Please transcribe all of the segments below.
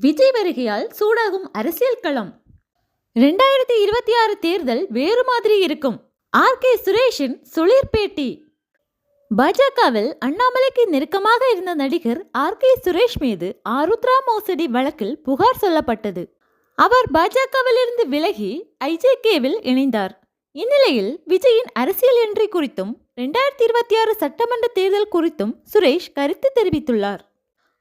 விஜய் வருகையால் சூடாகும் அரசியல் களம். ரெண்டாயிரத்தி இருபத்தி ஆறு தேர்தல் வேறு மாதிரி இருக்கும். ஆர். கே. சுரேஷின் சுளிர் பேட்டி. பாஜகவில் அண்ணாமலைக்கு நெருக்கமாக இருந்த நடிகர் ஆர். கே. சுரேஷ் மீது ஆருத்ரா மோசடி வழக்கில் புகார் சொல்லப்பட்டது. அவர் பாஜகவிலிருந்து விலகி ஐஜேகேவில் இணைந்தார். இந்நிலையில் விஜயின் அரசியல் என்ட்ரி குறித்தும் ரெண்டாயிரத்தி இருபத்தி ஆறு சட்டமன்ற தேர்தல் குறித்தும் சுரேஷ் கருத்து தெரிவித்துள்ளார்.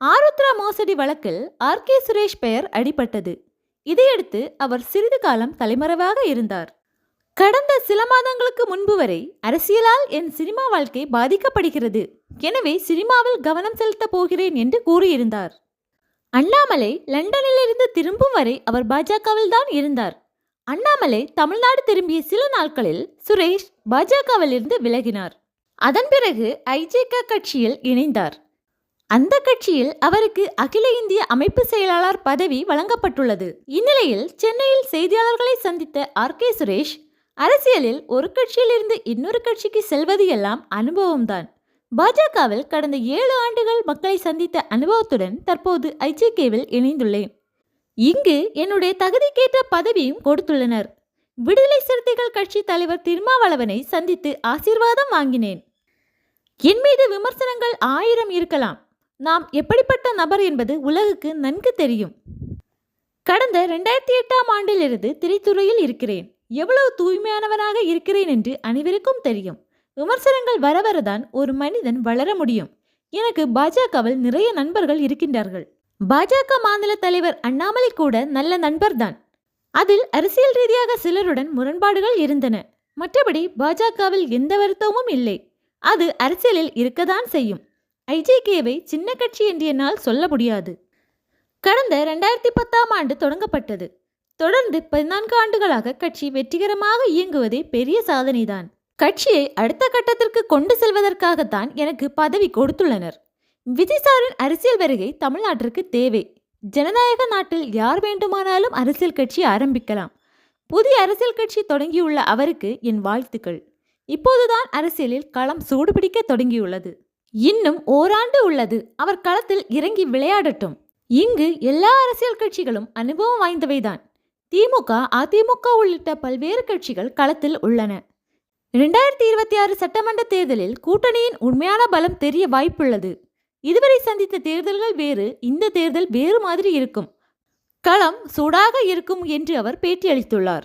ஆருத்ரா மோசடி வழக்கில் ஆர். கே. சுரேஷ் பெயர் அடிபட்டது. இதையடுத்து அவர் சிறிது காலம் தலைமறைவாக இருந்தார். கடந்த சில மாதங்களுக்கு முன்பு வரை அரசியலால் என் சினிமா வாழ்க்கை பாதிக்கப்படுகிறது. எனவே சினிமாவில் கவனம் செலுத்தப் போகிறேன் என்று கூறியிருந்தார். அண்ணாமலை லண்டனிலிருந்து திரும்பும் வரை அவர் பாஜகவில் தான் இருந்தார். அண்ணாமலை தமிழ்நாடு திரும்பிய சில நாட்களில் சுரேஷ் பாஜகவிலிருந்து விலகினார். அதன் பிறகு ஐஜேக கட்சியில் இணைந்தார். அந்த கட்சியில் அவருக்கு அகில இந்திய அமைப்பு செயலாளர் பதவி வழங்கப்பட்டுள்ளது. இந்நிலையில் சென்னையில் செய்தியாளர்களை சந்தித்த ஆர். கே. சுரேஷ் அரசியலில் ஒரு கட்சியிலிருந்து இன்னொரு கட்சிக்கு செல்வது எல்லாம் அனுபவம்தான். பாஜகவில் கடந்த ஏழு ஆண்டுகள் மக்களை சந்தித்த அனுபவத்துடன் தற்போது ஐஜேகேவில் இணைந்துள்ளேன். இங்கு என்னுடைய தகுதிக்கேற்ற பதவியும் கொடுத்துள்ளனர். விடுதலை சிறுத்தைகள் கட்சி தலைவர் திருமாவளவனை சந்தித்து ஆசீர்வாதம் வாங்கினேன். என் மீது விமர்சனங்கள் ஆயிரம் இருக்கலாம். நாம் எப்படிப்பட்ட நபர் என்பது உலகுக்கு நன்கு தெரியும். கடந்த ரெண்டாயிரத்தி எட்டாம் ஆண்டிலிருந்து திரைத்துறையில் இருக்கிறேன். எவ்வளவு தூய்மையானவனாக இருக்கிறேன் என்று அனைவருக்கும் தெரியும். விமர்சனங்கள் வர வரதான் ஒரு மனிதன் வளர முடியும். எனக்கு பாஜகவில் நிறைய நண்பர்கள் இருக்கின்றார்கள். பாஜக மாநில தலைவர் அண்ணாமலை கூட நல்ல நண்பர்தான். அதில் அரசியல் ரீதியாக சிலருடன் முரண்பாடுகள் இருந்தன. மற்றபடி பாஜகவில் எந்த வருத்தமும் இல்லை. அது அரசியலில் இருக்கத்தான் செய்யும். ஐஜேகேவை சின்ன கட்சி என்று என்னால் சொல்ல முடியாது. கடந்த ரெண்டாயிரத்தி பத்தாம் ஆண்டு தொடங்கப்பட்டது. தொடர்ந்து பதினான்கு ஆண்டுகளாக கட்சி வெற்றிகரமாக இயங்குவதே பெரிய சாதனைதான். கட்சியை அடுத்த கட்டத்திற்கு கொண்டு செல்வதற்காகத்தான் எனக்கு பதவி கொடுத்துள்ளனர். விஜய் அரசியல் வருகை தமிழ்நாட்டிற்கு தேவை. ஜனநாயக நாட்டில் யார் வேண்டுமானாலும் அரசியல் கட்சி ஆரம்பிக்கலாம். புதிய அரசியல் கட்சி தொடங்கியுள்ள அவருக்கு என் வாழ்த்துக்கள். இப்போதுதான் அரசியலில் களம் சூடுபிடிக்க தொடங்கியுள்ளது. இன்னும் ஓராண்டு உள்ளது. அவர் களத்தில் இறங்கி விளையாடட்டும். இங்கு எல்லா அரசியல் கட்சிகளும் அனுபவம் வாய்ந்தவைதான். திமுக அதிமுக உள்ளிட்ட பல்வேறு கட்சிகள் களத்தில் உள்ளன. இரண்டாயிரத்தி இருபத்தி ஆறு சட்டமன்ற தேர்தலில் கூட்டணியின் உண்மையான பலம் தெரிய வாய்ப்புள்ளது. இதுவரை சந்தித்த தேர்தல்கள் வேறு இந்த தேர்தல் வேறு மாதிரி இருக்கும். களம் சூடாக இருக்கும் என்று அவர் பேட்டியளித்துள்ளார்.